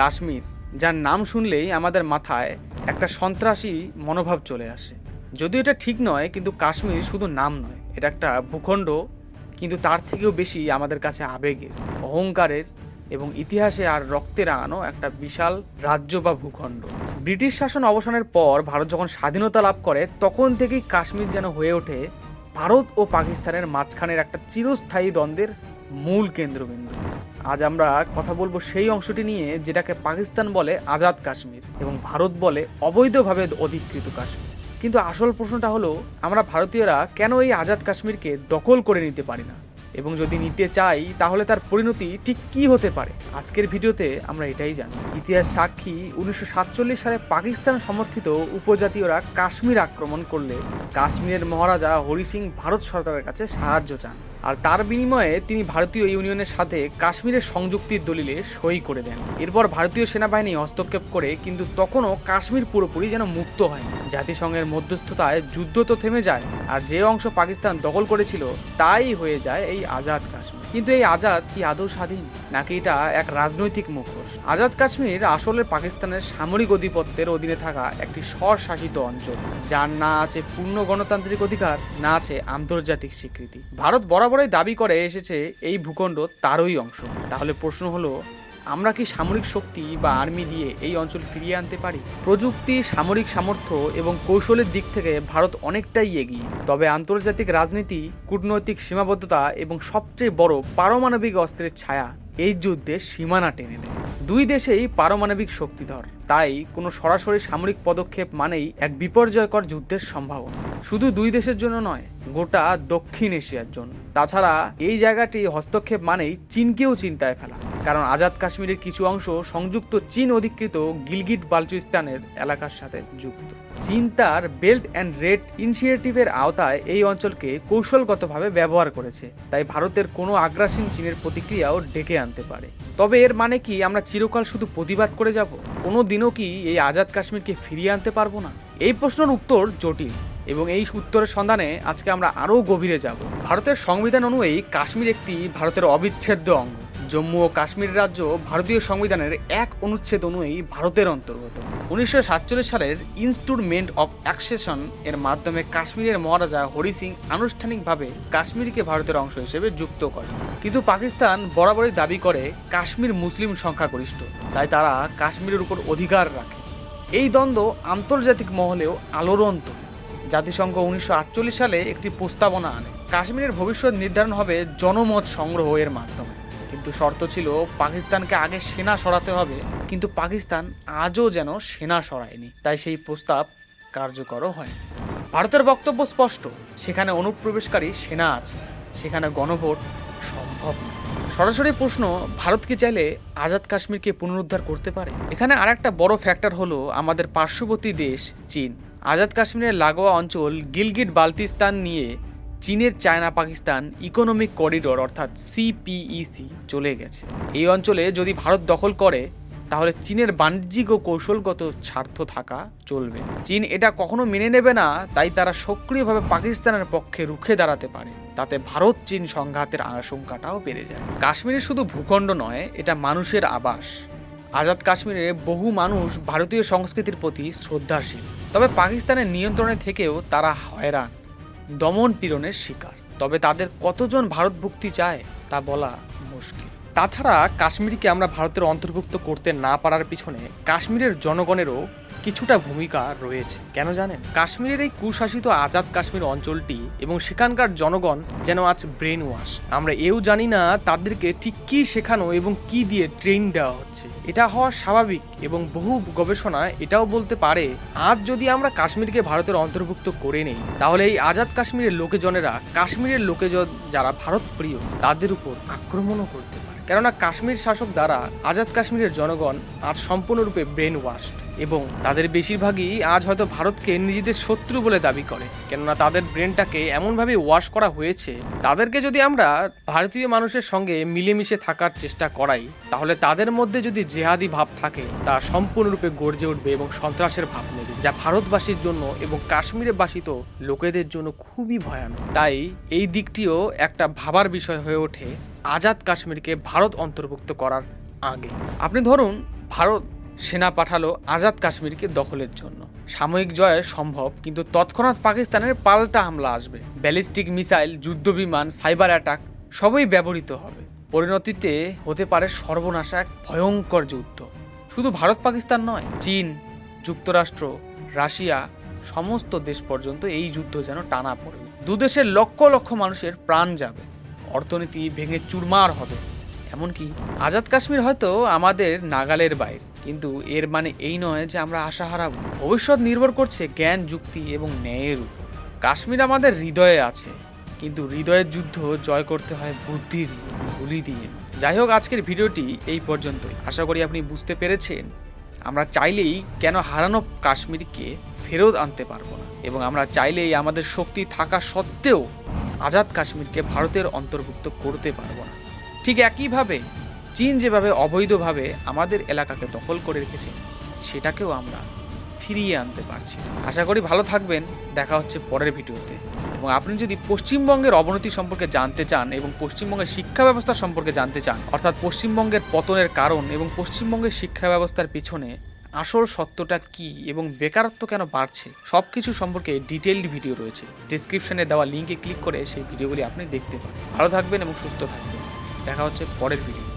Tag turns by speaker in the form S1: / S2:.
S1: কাশ্মীর, যার নাম শুনলেই আমাদের মাথায় একটা সন্ত্রাসী মনোভাব চলে আসে। যদিও এটা ঠিক নয়, কিন্তু কাশ্মীর শুধু নাম নয়, এটা একটা ভূখণ্ড, কিন্তু তার থেকেও বেশি আমাদের কাছে আবেগের অহংকারের এবং ইতিহাসে আর রক্তে রাঙানো একটা বিশাল রাজ্য বা ভূখণ্ড। ব্রিটিশ শাসন অবসানের পর ভারত যখন স্বাধীনতা লাভ করে, তখন থেকেই কাশ্মীর যেন হয়ে ওঠে ভারত ও পাকিস্তানের মাঝখানের একটা চিরস্থায়ী দ্বন্দ্বের মূল কেন্দ্রবিন্দু। আজ আমরা কথা বলব সেই অংশটি নিয়ে যেটাকে পাকিস্তান বলে আজাদ কাশ্মীর এবং ভারত বলে অবৈধভাবে অধিকৃত কাশ্মীর। কিন্তু আসল প্রশ্নটা হলো, আমরা ভারতীয়রা কেন এই আজাদ কাশ্মীরকে দখল করে নিতে পারি না? এবং যদি নিতে চাই, তাহলে তার পরিণতি ঠিক কী হতে পারে? আজকের ভিডিওতে আমরা এটাই জানি। ইতিহাস সাক্ষী, উনিশশো সাতচল্লিশ সালে পাকিস্তান সমর্থিত উপজাতীয়রা কাশ্মীর আক্রমণ করলে কাশ্মীরের মহারাজা হরি সিং ভারত সরকারের কাছে সাহায্য চান। আর তার বিনিময়ে তিনি ভারতীয় ইউনিয়নের সাথে কাশ্মীরের সংযুক্তির দলিলে সই করে দেন। এরপর ভারতীয় সেনাবাহিনী হস্তক্ষেপ করে, কিন্তু তখনও কাশ্মীর পুরোপুরি যেন মুক্ত হয়। জাতিসংঘের মধ্যস্থতায় যুদ্ধ তো থেমে যায়, আর যে অংশ পাকিস্তান দখল করেছিল তাই হয়ে যায় এই আজাদ কাশ্মীর। কিন্তু এই আজাদ কি আদৌ স্বাধীন? নাকি এটা এক রাজনৈতিক মুখোশ? আজাদ কাশ্মীর আসলে পাকিস্তানের সামরিক আধিপত্যের অধীনে থাকা একটি স্বশাসিত অঞ্চল, যার না আছে পূর্ণ গণতান্ত্রিক অধিকার, না আছে আন্তর্জাতিক স্বীকৃতি। ভারত বরাবরই দাবি করে এসেছে এই ভূখণ্ড তারই অংশ। তাহলে প্রশ্ন হলো, আমরা কি সামরিক শক্তি বা আর্মি দিয়ে এই অঞ্চল ফিরিয়ে আনতে পারি? প্রযুক্তি, সামরিক সামর্থ্য এবং কৌশলের দিক থেকে ভারত অনেকটাই এগিয়ে। তবে আন্তর্জাতিক রাজনীতি, কূটনৈতিক সীমাবদ্ধতা এবং সবচেয়ে বড় পারমাণবিক অস্ত্রের ছায়া এই যুদ্ধে সীমানা টেনে দেয়। দুই দেশেই পারমাণবিক শক্তিধর। তাই কোনো সরাসরি সামরিক পদক্ষেপ মানেই এক বিপর্যয়কর যুদ্ধের সম্ভাবনা। শুধু দুই দেশের জন্য নয়, গোটা দক্ষিণ এশিয়ার জন্য। তাছাড়া এই জায়গাটি হস্তক্ষেপ মানেই চীনকেও চিন্তায় ফেলা। কারণ আজাদ কাশ্মীরের কিছু অংশ সংযুক্ত চীন অধিকৃত গিলগিট বালচুস্তানের এলাকার সাথে যুক্ত। চীন তার বেল্ট অ্যান্ড রেড ইনিশিয়েটিভের আওতায় এই অঞ্চলকে কৌশলগতভাবে ব্যবহার করেছে। তাই ভারতের কোনো আগ্রাসীন চীনের প্রতিক্রিয়াও ডেকে আনতে পারে। তবে এর মানে কি, আমরা চিরকাল শুধু প্রতিবাদ করে যাব? কোনো দিনও কি এই আজাদ কাশ্মীরকে ফিরিয়ে আনতে পারব না? এই প্রশ্নের উত্তর জটিল। এবং এই উত্তরের সন্ধানে আজকে আমরা আরও গভীরে যাব। ভারতের সংবিধান অনুযায়ী কাশ্মীর একটি ভারতের অবিচ্ছেদ্য অঙ্গ। জম্মু ও কাশ্মীর রাজ্য ভারতীয় সংবিধানের এক অনুচ্ছেদ অনুযায়ী ভারতের অন্তর্গত। উনিশশো সাতচল্লিশ সালের ইনস্ট্রুমেন্ট অফ অ্যাক্সেশন এর মাধ্যমে কাশ্মীরের মহারাজা হরি সিং আনুষ্ঠানিকভাবে কাশ্মীরকে ভারতের অংশ হিসেবে যুক্ত করে কিন্তু পাকিস্তান বরাবরই দাবি করে কাশ্মীর মুসলিম সংখ্যাগরিষ্ঠ। তাই তারা কাশ্মীরের উপর অধিকার রাখে। এই দ্বন্দ্ব আন্তর্জাতিক মহলেও আলোড়ন্ত জাতিসংঘ উনিশশো আটচল্লিশ সালে একটি প্রস্তাবনা আনে। কাশ্মীরের ভবিষ্যৎ নির্ধারণ হবে জনমত সংগ্রহ এর মাধ্যমে। কিন্তু শর্ত ছিল, পাকিস্তানকে আগে সেনা সরাতে হবে, কিন্তু পাকিস্তান আজও যেন সেনা সরায়নি। তাই সেই প্রস্তাব কার্যকরও হয় ভারতের বক্তব্য স্পষ্ট, সেখানে অনুপ্রবেশকারী সেনা আছে, সেখানে গণভোট সম্ভব না সরাসরি প্রশ্ন, ভারত কি চাইলে আজাদ কাশ্মীরকে পুনরুদ্ধার করতে পারে? এখানে আর একটা বড় ফ্যাক্টর হলো আমাদের পার্শ্ববর্তী দেশ, চীন। আজাদ কাশ্মীরের লাগোয়া অঞ্চল গিলগিট বালতিস্তান নিয়ে চীনের চায়না পাকিস্তান ইকোনমিক করিডোর অর্থাৎ সিপিইসি চলে গেছে। এই অঞ্চলে যদি ভারত দখল করে, তাহলে চীনের বাণিজ্যিক ও কৌশলগত স্বার্থ থাকা চলবে। চীন এটা কখনো মেনে নেবে না, তাই তারা সক্রিয়ভাবে পাকিস্তানের পক্ষে রুখে দাঁড়াতে পারে। তাতে ভারত চীন সংঘাতের আশঙ্কাটাও বেড়ে যায়। কাশ্মীরে শুধু ভূখণ্ড নয়, এটা মানুষের আবাস। আজাদ কাশ্মীরে বহু মানুষ ভারতীয় সংস্কৃতির প্রতি শ্রদ্ধাশীল। তবে পাকিস্তানের নিয়ন্ত্রণে থেকেও তারা হয়রান। দমন পীড়নের শিকার। তবে তাদের কতজন ভারতভুক্তি চায়, তা বলা মুশকিল। তাছাড়া কাশ্মীরকে আমরা ভারতের অন্তর্ভুক্ত করতে না পারার পিছনে কাশ্মীরের জনগণেরও কিছুটা ভূমিকা রয়েছে। কেন জানেন? কাশ্মীরের এই কুশাসিত আজাদ কাশ্মীর অঞ্চলটি এবং সেখানকার জনগণ যেন আজ ব্রেন ওয়াশ আমরা এও জানি না তাদেরকে ঠিক কি শেখানো এবং কি দিয়ে ট্রেন দেওয়া হচ্ছে। এটা হওয়া স্বাভাবিক এবং বহু গবেষণা এটাও বলতে পারে, আজ যদি আমরা কাশ্মীরকে ভারতের অন্তর্ভুক্ত করে নেই, তাহলে এই আজাদ কাশ্মীরের লোকেজনেরা, কাশ্মীরের লোকেজন যারা ভারত প্রিয়, তাদের উপর আক্রমণও করতে পারে। কেননা কাশ্মীর শাসক দ্বারা আজাদ কাশ্মীরের জনগণ আজ সম্পূর্ণরূপে ব্রেন ওয়াশড এবং তাদের বেশিরভাগই আজ হয়তো ভারতকে নিজেদের শত্রু বলে দাবি করে। কেননা তাদের ব্রেনটাকে এমনভাবে ওয়াশ করা হয়েছে, তাদেরকে যদি আমরা ভারতীয় মানুষের সঙ্গে মিলেমিশে থাকার চেষ্টা করাই, তাহলে তাদের মধ্যে যদি জেহাদি ভাব থাকে, তা সম্পূর্ণরূপে গর্জে উঠবে এবং সন্ত্রাসের ভাব নেবে, যা ভারতবাসীর জন্য এবং কাশ্মীরে বাসিত লোকেদের জন্য খুবই ভয়ানক। তাই এই দিকটিও একটা ভাবার বিষয় হয়ে ওঠে আজাদ কাশ্মীরকে ভারত অন্তর্ভুক্ত করার আগে। আপনি ধরুন, ভারত সেনা পাঠালো আজাদ কাশ্মীরকে দখলের জন্য। সাময়িক জয় সম্ভব, কিন্তু তৎক্ষণাৎ পাকিস্তানের পাল্টা হামলা আসবে। ব্যালিস্টিক মিসাইল, যুদ্ধবিমান, সাইবার অ্যাটাক, সবই ব্যবহৃত হবে। পরিণতিতে হতে পারে সর্বনাশা এক ভয়ঙ্কর যুদ্ধ। শুধু ভারত পাকিস্তান নয়, চীন, যুক্তরাষ্ট্র, রাশিয়া, সমস্ত দেশ পর্যন্ত এই যুদ্ধ যেন টানা পড়বে। দুদেশের লক্ষ লক্ষ মানুষের প্রাণ যাবে। অর্থনীতি ভেঙে চুরমার হবে। এমনকি আজাদ কাশ্মীর হয়তো আমাদের নাগালের বাইরে। কিন্তু এর মানে এই নয় যে আমরা আশা হারাবো। ভবিষ্যৎ নির্ভর করছে জ্ঞান, যুক্তি এবং ন্যায়ের উপর। কাশ্মীর আমাদের হৃদয়ে আছে। কিন্তু হৃদয়ের যুদ্ধ জয় করতে হয় বুদ্ধি দিয়ে গুলি দিয়ে। যাই হোক, আজকের ভিডিওটি এই পর্যন্তই। আশা করি আপনি বুঝতে পেরেছেন। আমরা চাইলেই কেন হারানো কাশ্মীরকে ফেরত আনতে পারব না। এবং আমরা চাইলেই আমাদের শক্তি থাকা সত্ত্বেও আজাদ কাশ্মীরকে ভারতের অন্তর্ভুক্ত করতে পারব না। ঠিক একইভাবে চীন যেভাবে অবৈধভাবে আমাদের এলাকাকে দখল করে রেখেছে, সেটাকেও আমরা ফিরিয়ে আনতে পারছি আশা করি ভালো থাকবেন, দেখা হচ্ছে পরের ভিডিওতে। এবং আপনি যদি পশ্চিমবঙ্গের অবনতি সম্পর্কে জানতে চান এবং পশ্চিমবঙ্গের শিক্ষা ব্যবস্থা সম্পর্কে জানতে চান, অর্থাৎ পশ্চিমবঙ্গের পতনের কারণ এবং পশ্চিমবঙ্গের শিক্ষা ব্যবস্থার পিছনে আসল সত্যটা কি এবং বেকারত্ব কেন বাড়ছে সব কিছু সম্পর্কে ডিটেলড ভিডিও রয়েছে। ডিসক্রিপশনে দেওয়া লিঙ্কে ক্লিক করে সেই ভিডিওগুলি আপনি দেখতে পারেন। ভালো থাকবেন এবং সুস্থ থাকবেন। দেখা হচ্ছে পরের ভিডিও